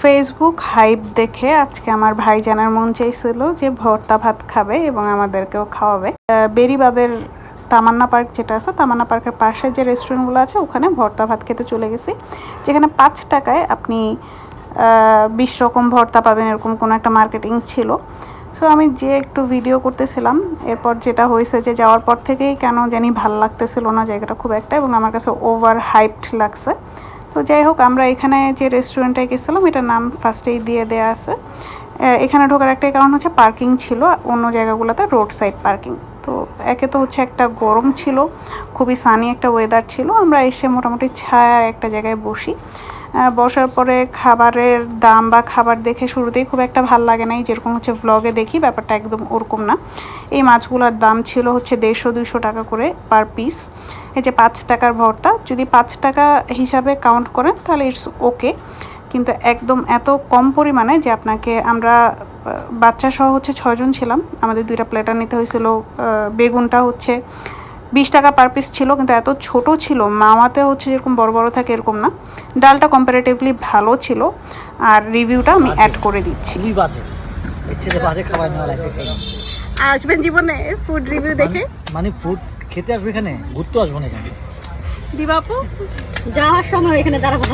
Facebook hype দেখে আজকে আমার ভাই জানার মন চাইছিল যে ভর্তা ভাত খাবে এবং আমাদেরকেও খাওয়াবে। বেরিবাদের তামান্না পার্ক যেটা আছে, তামান্না পার্কের পাশে যে রেস্টুরেন্টগুলো আছে, ওখানে ভর্তা ভাত খেতে চলে গেছি। যেখানে পাঁচ টাকায় আপনি বিশ রকম ভর্তা পাবেন, এরকম কোনো একটা মার্কেটিং ছিল। সো আমি যে একটু ভিডিও করতেছিলাম, এরপর যেটা হয়েছে যে যাওয়ার পর থেকেই কেন জানি ভালো লাগতেছিল না জায়গাটা খুব একটা এবং আমার কাছে ওভার হাইপড লাগছে। তো যাই হোক, আমরা এখানে যে রেস্টুরেন্টে গেছিলাম, এটার নাম ফার্স্টেই দিয়ে দেয়া আছে। এখানে ঢোকার একটাই কারণ হচ্ছে পার্কিং ছিল, অন্য জায়গাগুলোতে রোড সাইড পার্কিং তো একে তো হচ্ছে একটা গরম ছিল, খুবই সানি একটা ওয়েদার ছিল। আমরা এসে মোটামুটি ছায়া একটা জায়গায় বসি। বসার পরে খাবারের দাম বা খাবার দেখে শুরুতেই খুব একটা ভালো লাগে নাই। যেরকম হচ্ছে ভ্লগে দেখি, ব্যাপারটা একদম ওরকম না। এই মাছগুলোর দাম ছিল হচ্ছে দেড়শো দুইশো টাকা করে পার পিস এই যে পাঁচ টাকার ভর্তা যদি পাঁচ টাকা হিসাবে কাউন্ট করেন তাহলে ইটস ওকে কিন্তু একদম এত কম পরিমাণে যে আপনাকে আমরা বাচ্চা সহ হচ্ছে ছজন ছিলাম। আমাদের দুইটা প্লেটার নিতে হয়েছিল বেগুনটা হচ্ছে বিশ টাকা পার পিস ছিল কিন্তু এত ছোট ছিল মামাতে হচ্ছে যেরকম বড় বড় থাকে এরকম না। ডালটা কম্পারেটিভলি ভালো ছিল আর রিভিউটা আমি অ্যাড করে দিচ্ছি। আসবেন জীবনে ফুড রিভিউ দেখে। মানে ফুড খেতে আসবে এখানে ঘুরতে আসব না এখানে। দিবাপু যাওয়ার সময় এখানে দাঁড়াবো